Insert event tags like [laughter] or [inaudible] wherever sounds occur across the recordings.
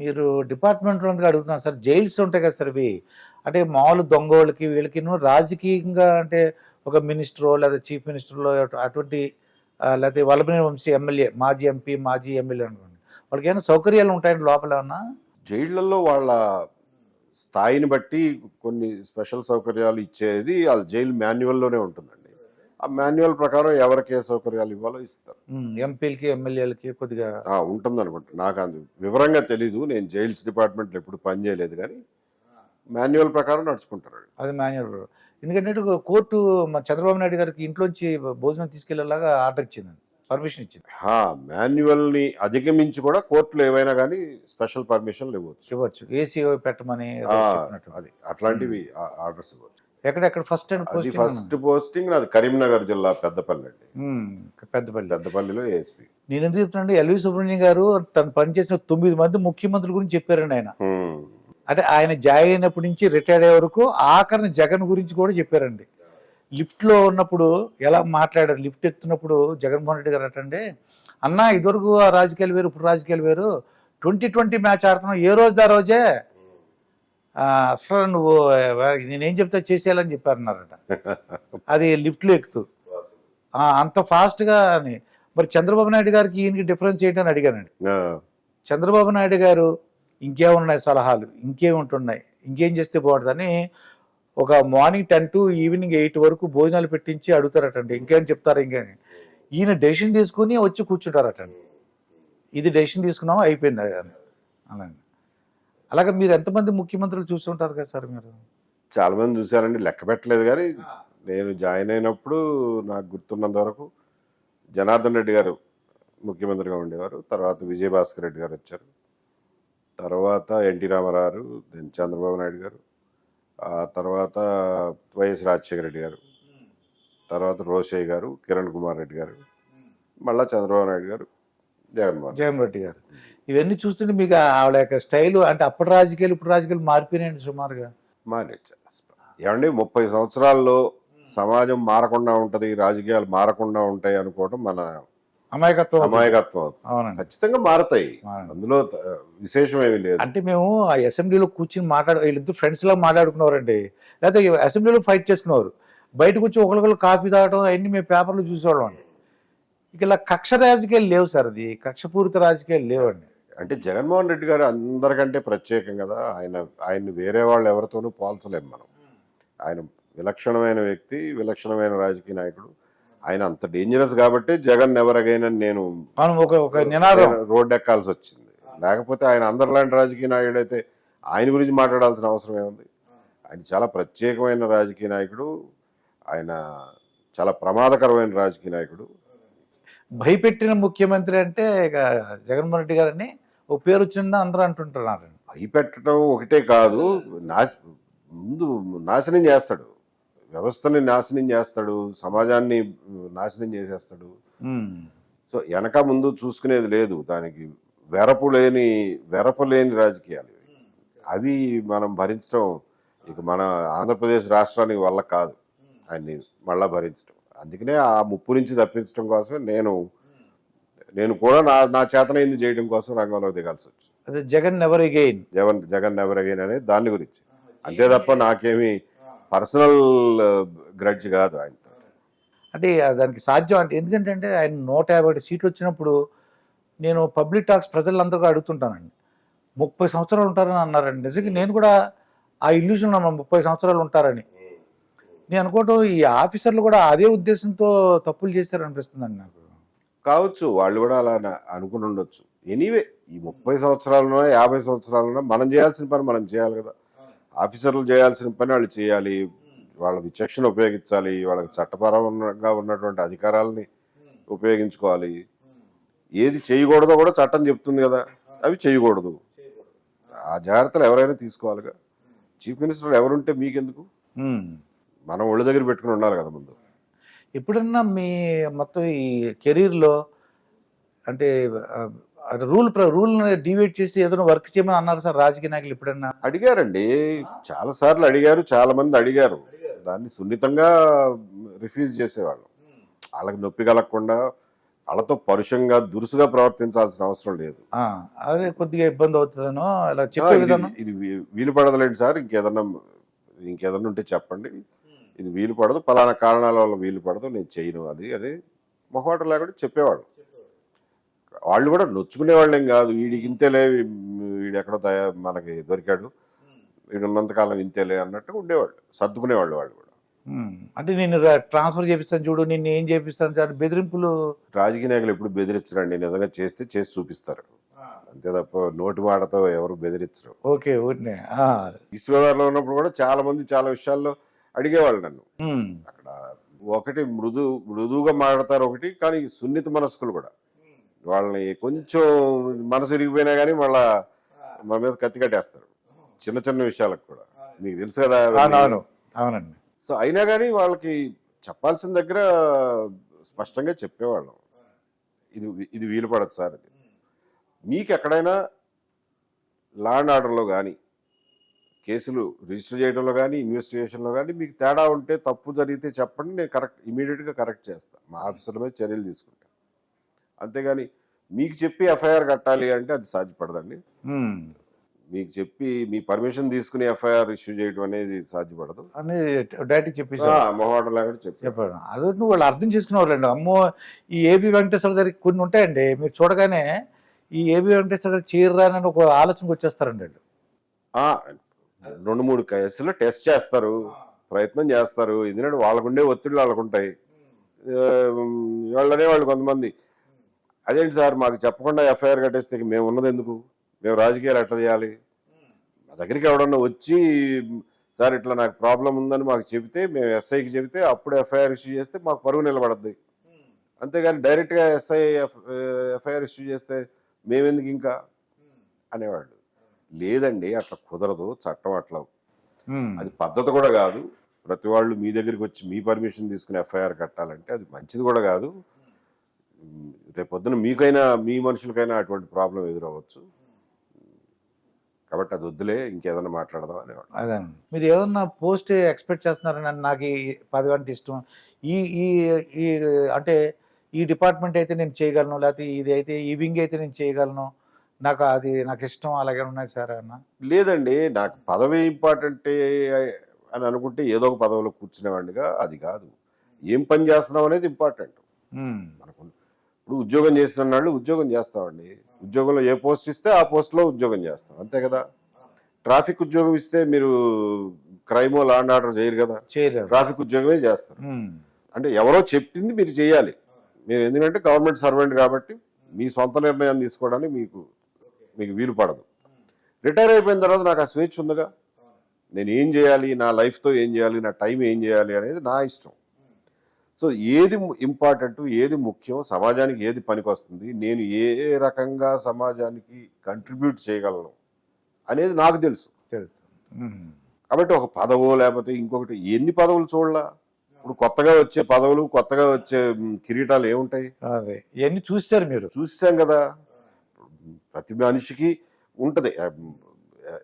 మీరు డిపార్ట్మెంట్లో అందుకు అడుగుతున్నాను. సార్ జైల్స్ ఉంటాయి కదా సార్ ఇవి. అంటే మామూలు దొంగోళ్ళకి వీళ్ళకి రాజకీయంగా అంటే ఒక మినిస్టరో లేదా చీఫ్ మినిస్టర్లో అటువంటి లేకపోతే వల్లభనేని వంశీ ఎమ్మెల్యే మాజీ ఎంపీ మాజీ ఎమ్మెల్యే అనుకోండి. వాళ్ళకి ఏమైనా సౌకర్యాలు ఉంటాయండి లోపల ఏమన్నా? జైళ్ళలో వాళ్ళ స్థాయిని బట్టి కొన్ని స్పెషల్ సౌకర్యాలు ఇచ్చేది వాళ్ళ జైలు మాన్యువల్లోనే ఉంటుందండి. ఆ మాన్యువల్ ప్రకారం ఎవరికి ఏ సౌకర్యాలు ఇవ్వాలో ఇస్తారు. ఎంపీలకి ఎమ్మెల్యేలకి కొద్దిగా ఉంటుంది అనుకుంటా నాకు అది వివరంగా తెలీదు. నేను జైల్స్ డిపార్ట్మెంట్లో ఎప్పుడు పని చేయలేదు కానీ మాన్యువల్ ప్రకారం నడుచుకుంటారు అది మాన్యువల్ ఎందుకంటే కోర్టు చంద్రబాబు నాయుడు గారికి ఇంట్లోంచి భోజనం తీసుకెళ్ళేలాగా ఆర్డర్ ఇచ్చింది పర్మిషన్ ఇచ్చింది. హా మాన్యువల్ని అధిగమించి కూడా కోర్టులు ఏవైనా కానీ స్పెషల్ పర్మిషన్లు ఇవ్వచ్చు. ఇవ్వచ్చు. ఏసీ పెట్టమని. అది అట్లాంటివి ఆర్డర్స్ ఇవ్వచ్చు. ఎక్కడెక్కడ ఫస్ట్ అండ్ ఫస్ట్ పోస్టింగ్ నాది కరీంనగర్ జిల్లా పెద్దపల్లి. అండి పెద్దపల్లి. పెద్దపల్లిలో ఏఎస్పీ నేను ఎందుకు చెప్తున్నాను ఎల్వి సుబ్రహ్మణ్యం గారు తను పనిచేసిన తొమ్మిది మంది ముఖ్యమంత్రుల గురించి చెప్పారండి ఆయన. అంటే ఆయన జాయిన్ అయినప్పటి నుంచి రిటైర్డ్ అయ్యే వరకు ఆఖరిని జగన్ గురించి కూడా చెప్పారండి. లిఫ్ట్లో ఉన్నప్పుడు ఎలా మాట్లాడారు? లిఫ్ట్ ఎక్కుతున్నప్పుడు జగన్మోహన్ రెడ్డి గారు అంటే అన్న ఇదివరకు ఆ రాజకీయాలు వేరు ఇప్పుడు రాజకీయాలు వేరు. ట్వంటీ ట్వంటీ మ్యాచ్ ఆడుతున్నావు ఏ రోజు ఆ రోజే అసలు నువ్వు నేనేం చెప్తా చేసేయాలని చెప్పారన్నారట. [laughs] అది లిఫ్ట్లో ఎక్కుతూ. అంత ఫాస్ట్గా అని. మరి చంద్రబాబు నాయుడు గారికి ఈయనకి డిఫరెన్స్ ఏంటని అడిగానండి. చంద్రబాబు నాయుడు గారు ఇంకేమున్నాయి సలహాలు? ఇంకేమి ఉంటున్నాయి ఇంకేం చేస్తే బాగుంటుందని ఒక morning ten to evening eight వరకు భోజనాలు పెట్టించి అడుగుతారటండి. ఇంకేం చెప్తారు ఇంకా ఈయన డెసిషన్ తీసుకుని వచ్చి కూర్చుంటారటండి. ఇది డెసిషన్ తీసుకున్నాం అయిపోయింది అలాగే అలాగే మీరు ఎంతమంది ముఖ్యమంత్రులు చూస్తుంటారు కదా సార్ మీరు? చాలా మంది చూశారండి. లెక్క పెట్టలేదు కానీ నేను జాయిన్ అయినప్పుడు నాకు గుర్తున్నంత వరకు జనార్దన్ రెడ్డి గారు ముఖ్యమంత్రిగా ఉండేవారు. తర్వాత విజయభాస్కర్ రెడ్డి గారు వచ్చారు. తర్వాత ఎన్టీ రామారావు దెన్ చంద్రబాబు నాయుడు గారు. ఆ తర్వాత వైఎస్ రాజశేఖర రెడ్డి గారు. తర్వాత రోషయ్య గారు కిరణ్ కుమార్ రెడ్డి గారు. మళ్ళా చంద్రబాబు నాయుడు గారు జగన్మోహన్ జగన్ రెడ్డి గారు. ఇవన్నీ చూస్తుంటే మీకు ఆవిడ యొక్క స్టైల్ అంటే అప్పటి రాజకీయాలు ఇప్పుడు రాజకీయాలు మారిపోయినాయండి సుమారుగా. మారే ఏమండి ముప్పై సంవత్సరాల్లో సమాజం మారకుండా ఉంటది రాజకీయాలు మారకుండా ఉంటాయి అనుకోవడం మన అమాయకత్వం. అమాయకత్వం. అవునండి. ఖచ్చితంగా మారతాయి. అందులో విశేషం ఏమీ లేదు. అంటే మేము ఆ అసెంబ్లీలో కూర్చుని మాట్లాడు వీళ్ళిద్దరు ఫ్రెండ్స్ లా మాట్లాడుకున్నారండి లేకపోతే అసెంబ్లీలో ఫైట్ చేసుకున్నారు బయటకు వచ్చి ఒకరికొకరు కాఫీ తాగడం అవన్నీ మేము పేపర్లో చూసేవాళ్ళం అండి. ఇక ఇలా కక్ష రాజకీయాలు లేవు సార్ అది. కక్షపూరిత రాజకీయాలు లేవండి. అంటే జగన్మోహన్ రెడ్డి గారు అందరికంటే ప్రత్యేకం కదా. ఆయన ఆయన్ని వేరే వాళ్ళు ఎవరితోనూ పోల్చలేం మనం. ఆయన విలక్షణమైన వ్యక్తి విలక్షణమైన రాజకీయ నాయకుడు. ఆయన అంత డేంజరస్ కాబట్టి జగన్ ఎవర్ అగైన్ అని నేను రోడ్ ఎక్కాల్సి వచ్చింది. లేకపోతే ఆయన అందరిలాంటి రాజకీయ నాయకుడు అయితే ఆయన గురించి మాట్లాడాల్సిన అవసరం ఏముంది? ఆయన చాలా ప్రత్యేకమైన రాజకీయ నాయకుడు. ఆయన చాలా ప్రమాదకరమైన రాజకీయ నాయకుడు. భయపెట్టిన ముఖ్యమంత్రి అంటే ఇక జగన్మోహన్ రెడ్డి గారని ఒక పేరు వచ్చిందని అందరూ అంటుంటున్నారు భయపెట్టడం ఒకటే కాదు నాశ ముందు నాశనం చేస్తాడు. వ్యవస్థని నాశనం చేస్తాడు సమాజాన్ని నాశనం చేసేస్తాడు. సో వెనక ముందు చూసుకునేది లేదు. దానికి వెరపు లేని వెరపు లేని రాజకీయాలు. అవి మనం భరించడం ఇక మన ఆంధ్రప్రదేశ్ రాష్ట్రానికి వల్ల కాదు. ఆయన్ని మళ్ళా భరించడం. అందుకనే ఆ ముప్పు నుంచి తప్పించడం కోసమే నేను నేను కూడా నా నా చేతనైంది చేయడం కోసం రంగంలో దిగాల్సి వచ్చింది. అదే Jagan never again Jagan Jagan never again అనేది దాని గురించి. అంతే తప్ప నాకేమి పర్సనల్ గ్రడ్జ్ కాదు ఆయనతో అంటే దానికి సాధ్యం అంటే ఎందుకంటే అంటే ఆయన నూట యాభై సీట్లు వచ్చినప్పుడు నేను పబ్లిక్ టాక్స్ ప్రజలందరూ అడుగుతుంటానండి. ముప్పై సంవత్సరాలు ఉంటారని అన్నారండి. నిజంగా నేను కూడా ఆ ఇల్యూషన్ ఉన్నాను ముప్పై సంవత్సరాలు ఉంటారని. నేను అనుకోవటం ఈ ఆఫీసర్లు కూడా అదే ఉద్దేశంతో తప్పులు చేశారనిపిస్తుందండి నాకు. కావచ్చు వాళ్ళు కూడా అలా అనుకుని ఉండొచ్చు. ఎనీవే ఈ ముప్పై సంవత్సరాలున్నా యాభై సంవత్సరాలున్నా మనం చేయాల్సిన పని మనం చేయాలి కదా. ఆఫీసర్లు చేయాల్సిన పని వాళ్ళు చేయాలి. వాళ్ళ విచక్షణ ఉపయోగించాలి. వాళ్ళకి చట్టపరంగా ఉన్నటువంటి అధికారాలని ఉపయోగించుకోవాలి. ఏది చేయకూడదో కూడా చట్టం చెప్తుంది కదా. అవి చేయకూడదు. ఆ జాగ్రత్తలు ఎవరైనా తీసుకోవాలిగా చీఫ్ మినిస్టర్ ఎవరుంటే మీకెందుకు. మనం ఒళ్ళ దగ్గర పెట్టుకుని ఉండాలి కదా ముందు. ఎప్పుడన్నా మీ మొత్తం ఈ కెరీర్లో అంటే రూల్ రూల్ డివైడ్ చేసి ఏదైనా వర్క్ చేయమని అన్నారు సార్ రాజకీయ నాయకులు ఎప్పుడన్నా? అడిగారండి. చాలా సార్లు అడిగారు చాలా మంది అడిగారు. దాన్ని సున్నితంగా రిఫ్యూజ్ చేసేవాళ్ళు. వాళ్ళకి నొప్పి కలగకుండా వాళ్ళతో పరుషంగా దురుసుగా ప్రవర్తించాల్సిన అవసరం లేదు. అదే కొద్దిగా ఇబ్బంది అవుతుందనో ఇలా చెప్పే విధానం? ఇది వీలు పడదులేండి సార్. ఇంకేదన్నా ఇంకేదన్నా ఉంటే చెప్పండి. ఇది వీలు పడదు. పలానా కారణాల వల్ల వీలు పడదు. నేను చేయను అది అని మొహమాటం లేకుండా చెప్పేవాడు వాళ్ళు కూడా నొచ్చుకునే వాళ్ళేం కాదు. వీడికి ఇంతేలే వీడు ఎక్కడో తయా మనకి దొరికాడు. వీడు ఉన్నంతకాలం ఇంతేలే అన్నట్టు ఉండేవాళ్ళు. సర్దుకునేవాళ్ళు వాళ్ళు కూడా. అంటే నేను ట్రాన్స్ఫర్ చేపిస్తాను చూడు నిన్ను ఏం చేపిస్తాను చూడు బెదిరింపులు రాజకీయ నాయకులు ఎప్పుడు బెదిరించరండి. నిజంగా చేస్తే చేసి చూపిస్తారు. అంతే తప్ప నోటి మాటతో ఎవరు బెదిరించరు. ఓకే ఊరినే. ఈస్ట్ గోదావరిలో ఉన్నప్పుడు కూడా చాలా మంది చాలా విషయాల్లో అడిగేవాళ్ళు నన్ను. అక్కడ ఒకటి మృదు మృదువుగా మాట్లాడతారు ఒకటి కానీ సున్నిత మనస్కులు కూడా. వాళ్ళని కొంచెం మనసు ఇరిగిపోయినా కానీ మళ్ళా మా మీద కత్తి కట్టేస్తారు. చిన్న చిన్న విషయాలకు కూడా. మీకు తెలుసు కదా అవునండి. సో అయినా కానీ వాళ్ళకి చెప్పాల్సిన దగ్గర స్పష్టంగా చెప్పేవాళ్ళం. ఇది ఇది వీలు పడదు సార్ అది మీకు ఎక్కడైనా లా అండ్ ఆర్డర్లో కానీ కేసులు రిజిస్టర్ చేయడంలో కానీ ఇన్వెస్టిగేషన్లో కానీ మీకు తేడా ఉంటే తప్పు జరిగితే చెప్పండి నేను కరెక్ట్ ఇమీడియట్గా కరెక్ట్ చేస్తాను మా ఆఫీసర్ మీద చర్యలు తీసుకుంటాను అంతేగాని మీకు చెప్పి ఎఫ్ఐఆర్ కట్టాలి అంటే అది సాధ్యపడదండి. మీకు చెప్పి మీ పర్మిషన్ తీసుకుని ఎఫ్ఐఆర్ ఇష్యూ చేయడం అనేది సాధ్యపడదు. అని డైరెక్ట్ చెప్పేసారు మొహమాటం లేకుండా చెప్పి చెప్పాడు అదే నువ్వు వాళ్ళు అర్థం చేసుకునేవాళ్ళండి. అమ్మో ఈ ఏబి వెంకటేశ్వర దగ్గర కొన్ని ఉంటాయండి. మీరు చూడగానే ఈ ఏబి వెంకటేశ్వర గారు చీరరానని ఒక ఆలోచనకు వచ్చేస్తారండి వాళ్ళు. రెండు మూడు కేసులు టెస్ట్ చేస్తారు. ప్రయత్నం చేస్తారు. ఎందుకంటే వాళ్ళకుండే ఒత్తిళ్ళు వాళ్ళకు ఉంటాయి వాళ్ళనే వాళ్ళు కొంతమంది. అదేంటి సార్ మాకు చెప్పకుండా ఎఫ్ఐఆర్ కట్టేస్తే మేము ఉన్నది ఎందుకు? మేము రాజకీయాలు ఎట్లా చేయాలి? మా దగ్గరికి ఎవడన్నా వచ్చి సార్ ఇట్లా నాకు ప్రాబ్లం ఉందని మాకు చెబితే మేము ఎస్ఐకి చెబితే అప్పుడు ఎఫ్ఐఆర్ ఇష్యూ చేస్తే మాకు పరువు నిలబడద్ది. అంతేగాని డైరెక్ట్గా ఎస్ఐ ఎఫ్ఐఆర్ ఇష్యూ చేస్తే మేమెందుకు ఇంకా? అనేవాళ్ళు. లేదండి అట్లా కుదరదు చట్టం అట్లా అది పద్ధతి కూడా కాదు. ప్రతి వాళ్ళు మీ దగ్గరికి వచ్చి మీ పర్మిషన్ తీసుకుని ఎఫ్ఐఆర్ కట్టాలంటే అది మంచిది కూడా కాదు. రేపొద్దున మీకైనా మీ మనుషులకైనా అటువంటి ప్రాబ్లం ఎదురవ్వచ్చు. కాబట్టి అది వద్దులే ఇంకేదైనా మాట్లాడదాం అనేవాడు. అదే మీరు ఏదన్నా పోస్ట్ ఎక్స్పెక్ట్ చేస్తున్నారని నాకు ఈ పదవి అంటే ఇష్టం. ఈ ఈ ఈ అంటే ఈ డిపార్ట్మెంట్ అయితే నేను చేయగలను లేకపోతే ఇది అయితే ఈ వింగ్ అయితే నేను చేయగలను. నాకు అది నాకు ఇష్టం అలాగే ఉన్నాయి సార్ అన్న? లేదండి నాకు పదవి ఇంపార్టెంట్ అని అనుకుంటే ఏదో ఒక పదవిలో కూర్చునేవాడిగా అది కాదు. ఏం పని చేస్తున్నాం అనేది ఇంపార్టెంట్. మనకు ఇప్పుడు ఉద్యోగం చేసిన వాళ్ళు ఉద్యోగం చేస్తామండి. ఉద్యోగంలో ఏ పోస్ట్ ఇస్తే ఆ పోస్ట్లో ఉద్యోగం చేస్తాం అంతే కదా? ట్రాఫిక్ ఉద్యోగం ఇస్తే మీరు క్రైమో లా అండ్ ఆర్డర్ చేయరు కదా? ట్రాఫిక్ ఉద్యోగమే చేస్తారు. అంటే ఎవరో చెప్పింది మీరు చేయాలి. మీరు ఎందుకంటే గవర్నమెంట్ సర్వెంట్ కాబట్టి మీ సొంత నిర్ణయం తీసుకోవడానికి మీకు మీకు వీలు పడదు. రిటైర్ అయిపోయిన తర్వాత నాకు ఆ స్వేచ్ఛ ఉందిగా. నేను ఏం చేయాలి నా లైఫ్తో ఏం చేయాలి నా టైం ఏం చేయాలి అనేది నా ఇష్టం. సో ఏది ఇంపార్టెంట్ ఏది ముఖ్యం సమాజానికి ఏది పనికొస్తుంది నేను ఏ రకంగా సమాజానికి కంట్రిబ్యూట్ చేయగలను అనేది నాకు తెలుసు. తెలుసు. కాబట్టి ఒక పదవో లేకపోతే ఇంకొకటి ఎన్ని పదవులు చూడలా? ఇప్పుడు కొత్తగా వచ్చే పదవులు కొత్తగా వచ్చే కిరీటాలు ఏముంటాయి? అదే. ఇవన్నీ చూస్తారు మీరు? చూసాం కదా. ప్రతి మనిషికి ఉంటది.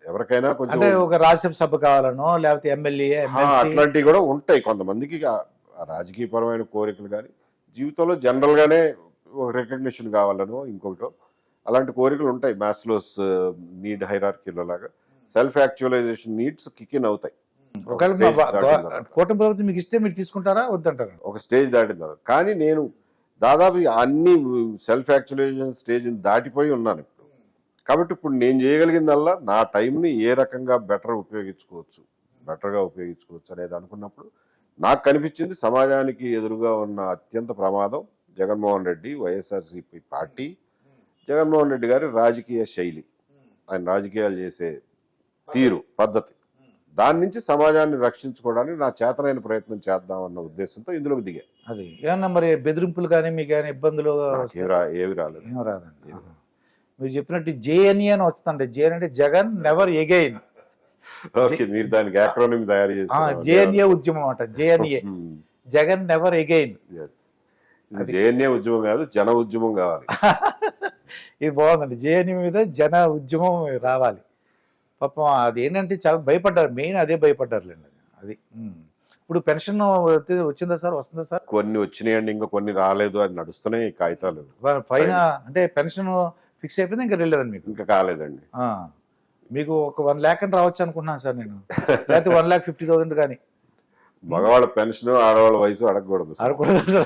ఎవరికైనా అంటే కొంచెం ఒక రాజ్యసభ సభ కావాలనో లేకపోతే ఎమ్మెల్యే అట్లాంటివి కూడా ఉంటాయి కొంతమందికి. రాజకీయపరమైన కోరికలు కానీ జీవితంలో జనరల్ గానే రికగ్నిషన్ కావాలనో ఇంకొకటో అలాంటి కోరికలు ఉంటాయి. మ్యాథ్స్లోస్ నీడ్ హైరార్కీలో లాగా. Self actualisation needs kick in అవుతాయి. కూటమి ప్రభుత్వం మీకు ఇస్తే మీరు తీసుకుంటారా? వద్దంటారా? ఒక స్టేజ్ దాటిన కానీ నేను దాదాపు అన్ని సెల్ఫ్ యాక్చువలైజేషన్ స్టేజ్ని దాటిపోయి ఉన్నాను ఇప్పుడు. కాబట్టి ఇప్పుడు నేను చేయగలిగిందల్లా నా టైంని ఏ రకంగా బెటర్ ఉపయోగించుకోవచ్చు బెటర్గా ఉపయోగించుకోవచ్చు అనేది అనుకున్నప్పుడు నాకు కనిపించింది సమాజానికి ఎదురుగా ఉన్న అత్యంత ప్రమాదం జగన్మోహన్ రెడ్డి వైఎస్ఆర్సీపీ పార్టీ. జగన్మోహన్ రెడ్డి గారి రాజకీయ శైలి. ఆయన రాజకీయాలు చేసే తీరు పద్ధతి. దాని నుంచి సమాజాన్ని రక్షించుకోవడానికి నా చేతనైన ప్రయత్నం చేద్దామన్న ఉద్దేశంతో ఇందులో దిగా. అది. ఏమన్నా మరి బెదిరింపులు కానీ మీకు కానీ ఇబ్బందులు ఏవి రాలేదు. ఏం రాదండి. మీరు చెప్పినట్టు జేఎన్ఈ అని వస్తుందండి. జేఎన్ అంటే జగన్ నెవర్ ఎగైన్. ఓకే మీరు దానికి యాక్రోనిమ్ తయారు చేసి జేఎన్ఏ ఉద్యమం అంట JNA Jagan never again. JNA ఉద్యమం కాదు జన ఉద్యమం కావాలి. [laughs] ఇది బాగుందండి. జేఎన్ఏ మీద జన ఉద్యమం రావాలి. పాపం అది ఏంటంటే చాలా భయపడ్డారు. మెయిన్ అదే భయపడ్డారులేండి అది. ఇప్పుడు పెన్షన్ వచ్చిందా సార్? వస్తుందా సార్? కొన్ని వచ్చినాయండి ఇంకా కొన్ని రాలేదు. అని నడుస్తున్నాయి కాగితాలు. పైన అంటే పెన్షన్ ఫిక్స్ అయిపోయింది ఇంకా వెళ్ళలేదండి మీకు? ఇంకా కాలేదండి. మీకు ఒక వన్ ల్యాక్ అని రావచ్చు అనుకున్నాను సార్ నేను. లేకపోతే వన్ ల్యాక్ ఫిఫ్టీ థౌసండ్ కానీ. మగవాళ్ళ పెన్షన్ ఆడవాళ్ళ వయసు అడగకూడదు ఆడకూడదు